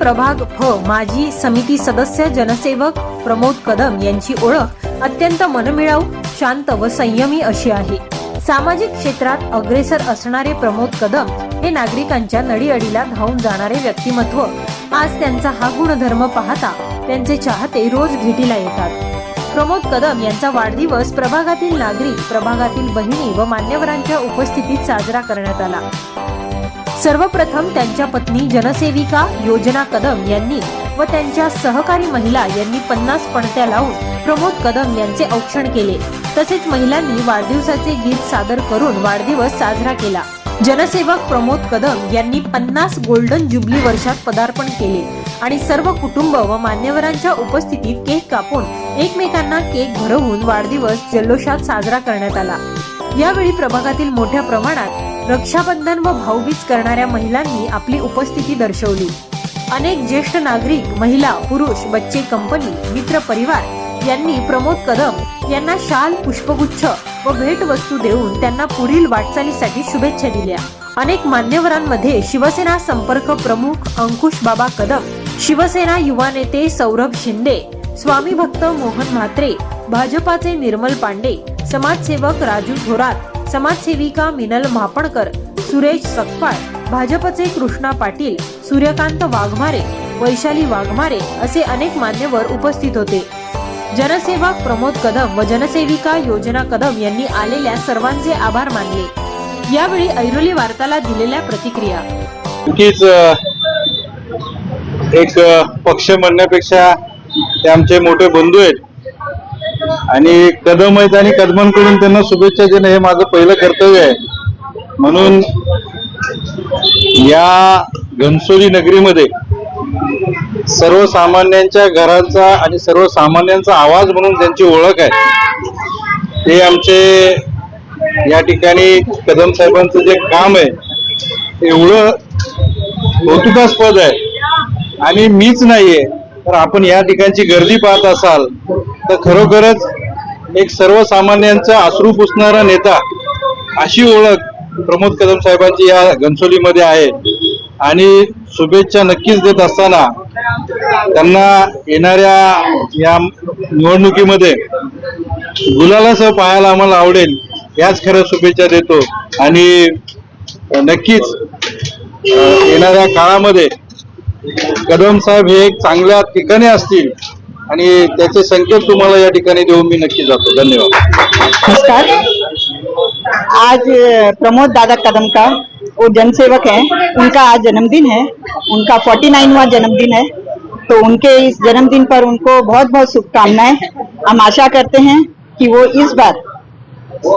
प्रभाग फ माजी समिती सदस्य जनसेवक प्रमोद कदम यांची ओळख अत्यंत मनमिळाऊ शांत व संयमी अशी आहे. सामाजिक क्षेत्रात अग्रेसर असणारे प्रमोद कदम हे नागरिकांच्या नडीअडीला धावून जाणारे व्यक्तिमत्व. आज त्यांचा हा गुणधर्म पाहता त्यांचे चाहते रोज भेटीला येतात. प्रमोद कदम यांचा वाढदिवस प्रभागातील नागरिक प्रभागातील बहिणी व मान्यवरांच्या उपस्थितीत साजरा करण्यात आला. सर्वप्रथम त्यांच्या पत्नी जनसेविका योजना कदम यांनी व त्यांच्या सहकारी महिला यांनी पन्नास पणत्या लावून प्रमोद कदम यांचे औक्षण केले. तसेच महिलांनी वाढदिवसाचे गीत सादर करून वाढदिवस साजरा केला. जनसेवक प्रमोद कदम यांनी पन्नास गोल्डन जुबली वर्षात पदार्पण केले आणि सर्व कुटुंब व मान्यवरांच्या उपस्थितीत केक कापून एकमेकांना केक भरवून वाढदिवस जल्लोषात साजरा करण्यात आला. यावेळी प्रभागातील मोठ्या प्रमाणात रक्षाबंधन व भाऊबीज करणाऱ्या महिलांनी आपली उपस्थिती दर्शवली. अनेक ज्येष्ठ नागरिक महिला पुरुष बच्चे कंपनी मित्र परिवार यांनी प्रमोद कदम यांना शाल पुष्पगुच्छ व भेटवस्तू देऊन त्यांना पुढील वाटचालीसाठी शुभेच्छा दिल्या. अनेक मान्यवरांमध्ये शिवसेना संपर्क प्रमुख अंकुश बाबा कदम शिवसेना युवा नेते सौरभ शिंदे स्वामी भक्त मोहन म्हात्रे भाजपाचे निर्मल पांडे समाजसेवक राजू थोरात समाजसेविका मिनल म्हापणकर सुरेश सकपाळ भाजपचे कृष्णा पाटील सूर्यकांत वाघमारे वैशाली वाघमारे असे अनेक मान्यवर उपस्थित होते. जनसेवक प्रमोद कदम व जनसेविका योजना कदम यांनी आलेल्या सर्वांचे आभार मानले. यावेळी ऐरोली वार्ताला दिलेल्या प्रतिक्रिया. एक पक्ष म्हणण्यापेक्षा ते आमचे मोठे बंधू आहेत. आणि कदम आहेत आणि कदमांकडून त्यांना शुभेच्छा देणं हे माझं पहिलं कर्तव्य आहे. म्हणून या घनसोली नगरीमध्ये सर्वसामान्यांच्या घराचा आणि सर्वसामान्यांचा आवाज म्हणून त्यांची ओळख आहे. ते आमचे या ठिकाणी कदम साहेबांचं जे काम आहे ते एवढं कौतुकास्पद आहे. आणि मीच नाहीये तर आपण या ठिकाणची गर्दी पाहत असाल तर खरोखरच एक सर्वसामान्यांचा अश्रू पुसणारा नेता अशी ओळख प्रमोद कदम साहेबांची या घनसोलीमध्ये आहे. आणि शुभेच्छा नक्कीच देत असताना त्यांना येणाऱ्या या निवडणुकीमध्ये गुलालासह पाहायला आम्हाला आवडेल याच खरं शुभेच्छा देतो. आणि नक्कीच येणाऱ्या काळामध्ये कदम साहेब हे एक चांगल्या ठिकाणी असतील आणि त्याचे संकेत तुम्हाला या ठिकाणी देऊन मी नक्की जातो. धन्यवाद. नमस्कार. आज प्रमोद दादा कदम का वो जनसेवक हैं. उनका आज जन्मदिन है. उनका 49वां जन्मदिन है. तो उनके इस जन्मदिन पर उनको बहुत बहुत शुभकामनाएँ। हम आशा करते हैं कि वो इस बार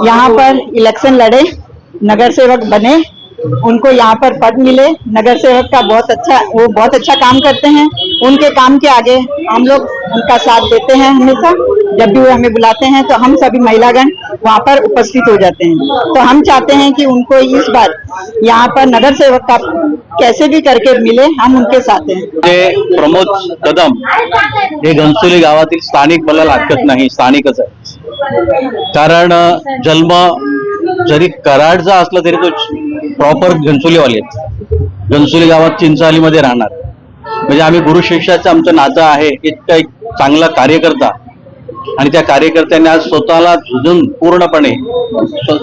यहाँ पर इलेक्शन लड़े नगर सेवक बने उनको यहाँ पर पद मिले। नगर सेवक का बहुत अच्छा वो बहुत अच्छा काम करते हैं। उनके काम के आगे हम लोग उनका साथ देते हैं हमेशा। जब भी वो हमें बुलाते हैं तो हम सभी महिलागण वहाँ पर उपस्थित हो जाते हैं। तो हम चाहते हैं कि उनको इस बार यहाँ पर नगर सेवक का कैसे भी करके मिले, हम उनके साथ हैं। प्रमोद कदम हे घनसोली गावातील स्थानिक मला लागत कारण जन्म जरी असला तरी तो प्रॉपर घनसोलीवाले आहेत. घनसोली गावात चिंचालीमध्ये राहणार. म्हणजे आम्ही गुरु शिष्याचं आमचं नातं आहे इतका एक चांगला कार्यकर्ता. आणि त्या कार्यकर्त्यांनी आज स्वतःला झुजून पूर्णपणे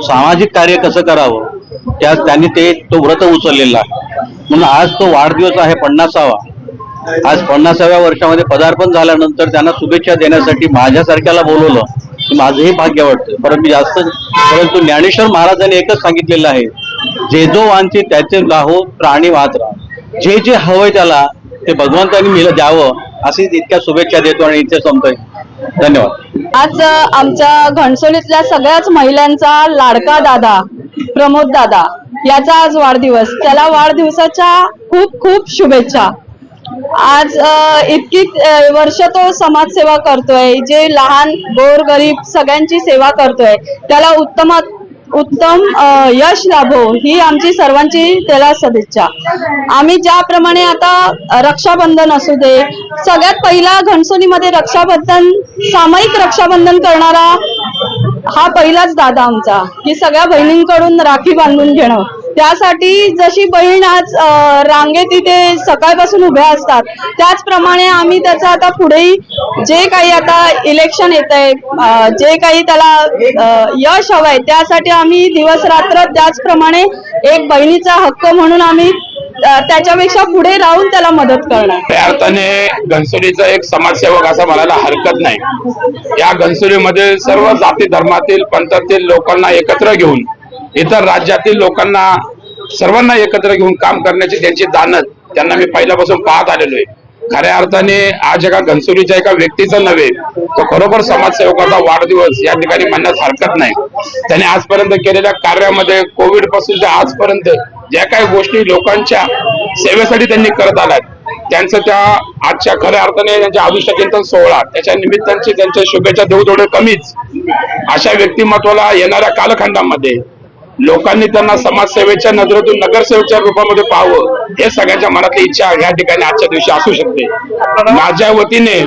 सामाजिक कार्य कसं करावं त्या त्यांनी ते तो व्रत उचललेला आहे. म्हणून आज तो वाढदिवस आहे पन्नासावा. आज पन्नासाव्या वर्षामध्ये पदार्पण झाल्यानंतर त्यांना शुभेच्छा देण्यासाठी माझ्यासारख्याला बोलवलं माझंही भाग्य वाटतं. परंतु जास्त परंतु ज्ञानेश्वर महाराजांनी एकच सांगितलेलं आहे जे जो वांचे त्याचे लाहो प्राणी वाहत राहा. जे जे हवंय त्याला ते भगवंतांनी मिळ द्यावं अशी इतक्या शुभेच्छा देतो आणि इथे संपतोय धन्यवाद. आज आमच्या घणसोलीतल्या सगळ्याच महिलांचा लाडका दादा प्रमोद दादा याचा आज वाढदिवस. त्याला वाढदिवसाच्या खूप खूप शुभेच्छा. आज इतकी वर्ष तो समाजसेवा करतोय जे लहान गोर गरीब सगळ्यांची सेवा करतोय. त्याला उत्तम उत्तम यश लाभो ही आमची सर्वांची त्याला सदिच्छा आम्ही ज्याप्रमाणे आता रक्षाबंधन असू दे सगळ्यात पहिला घणसोलीमध्ये रक्षाबंधन सामायिक रक्षाबंधन करणारा हा पहिलाच दादा आमचा. की सगळ्या बहिणींकडून राखी बांधून घेणं. त्यासाठी जशी बहीण आज रांगेत इथे सकाळपासून उभ्या असतात त्याचप्रमाणे आम्ही त्याचा आता पुढेही जे काही आता इलेक्शन येत आहे जे काही त्याला यश हवं आहे त्यासाठी आम्ही दिवस रात्र त्याचप्रमाणे एक बहिणीचा हक्क म्हणून आम्ही त्याच्यापेक्षा पुढे राहून त्याला मदत करणार. त्या अर्थाने घनसोलीचा एक समाजसेवक असं म्हणायला हरकत नाही. या घनसोलीमध्ये सर्व जाती धर्मातील पंथातील लोकांना एकत्र घेऊन इतर राज्यातील लोकांना सर्वांना एकत्र घेऊन काम करण्याची त्यांची जाणत त्यांना मी पहिल्यापासून पाहत आलेलो आहे. खऱ्या अर्थाने आज एका घनसोलीच्या एका व्यक्तीचा नव्हे तो खरोखर समाजसेवकाचा वाढदिवस या ठिकाणी म्हणण्यास हरकत नाही. त्याने आजपर्यंत केलेल्या कार्यामध्ये कोविडपासून ते आजपर्यंत ज्या काही गोष्टी लोकांच्या सेवेसाठी त्यांनी करत आल्यात त्यांचं त्या आजच्या खऱ्या अर्थाने त्यांच्या आयुष्य चिंतन सोहळा त्याच्या निमित्तांची त्यांच्या शुभेच्छा देऊ थोडे कमीच. अशा व्यक्तिमत्वाला येणाऱ्या कालखंडामध्ये लोकांनी त्यांना समाजसेवेच्या नजरेतून नगरसेवकच्या रूपामध्ये पाहावं हे सगळ्यांच्या मनातली इच्छा या ठिकाणी आजच्या दिवशी असू शकते. माझ्या वतीने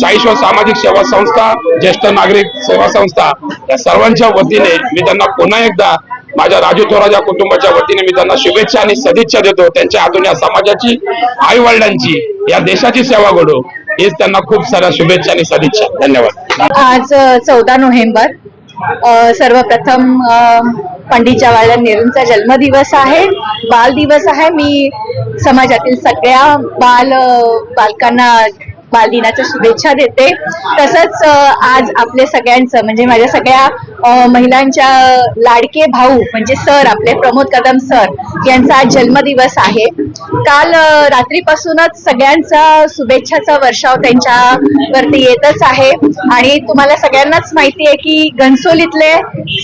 साईश्वर सामाजिक सेवा संस्था ज्येष्ठ नागरिक सेवा संस्था या सर्वांच्या वतीने मी त्यांना पुन्हा एकदा माझ्या राजू थोराच्या कुटुंबाच्या वतीने मी त्यांना शुभेच्छा आणि सदिच्छा देतो. त्यांच्या हातून या समाजाची आई वडिलांची या देशाची सेवा घडो. हेच त्यांना खूप साऱ्या शुभेच्छा आणि सदिच्छा. धन्यवाद. आज चौदा नोव्हेंबर. सर्वप्रथम पंडित जवाहरलाल नेहरूंचा जन्मदिवस आहे बाल दिवस आहे. मी समाजातील सगळ्या बाल बालकांना बालकांना बालदिनाच्या शुभेच्छा देते. तसंच आज आपले सगळ्यांचं म्हणजे माझ्या सगळ्या महिलांच्या लाडके भाऊ म्हणजे सर आपले प्रमोद कदम सर यांचा आज जन्मदिवस आहे. काल रात्रीपासूनच सगळ्यांचा शुभेच्छाचा वर्षाव त्यांच्यावरती येतच आहे. आणि तुम्हाला सगळ्यांनाच माहिती आहे की घनसोलीतले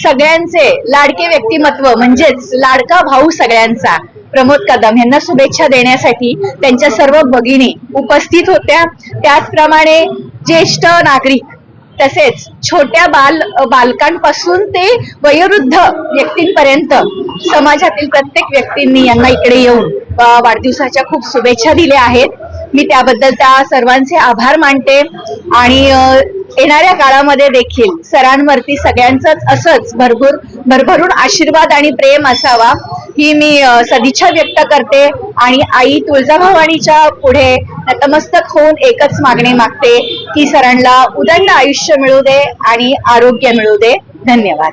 सगळ्यांचे लाडके व्यक्तिमत्व म्हणजेच लाडका भाऊ सगळ्यांचा प्रमोद कदम यांना शुभेच्छा देण्यासाठी त्यांच्या सर्व भगिनी उपस्थित होत्या. त्याचप्रमाणे ज्येष्ठ नागरिक तसेच छोट्या बाल बालकांपासून ते वयोवृद्ध व्यक्तींपर्यंत समाजातील प्रत्येक व्यक्तींनी यांना इकडे येऊन वाढदिवसाच्या खूप शुभेच्छा दिल्या आहेत. मी त्याबद्दल त्या सर्वांचे आभार मानते आणि येणाऱ्या काळामध्ये देखील सरांवरती सगळ्यांचंच असंच भरभूर भरभरून आशीर्वाद आणि प्रेम असावा ही मी सदिच्छा व्यक्त करते आणि आई तुळजाभवानीच्या पुढे नतमस्तक होऊन एकच मागणी मागते की सरांना उदंड आयुष्य मिळू दे आणि आरोग्य मिळू दे. धन्यवाद.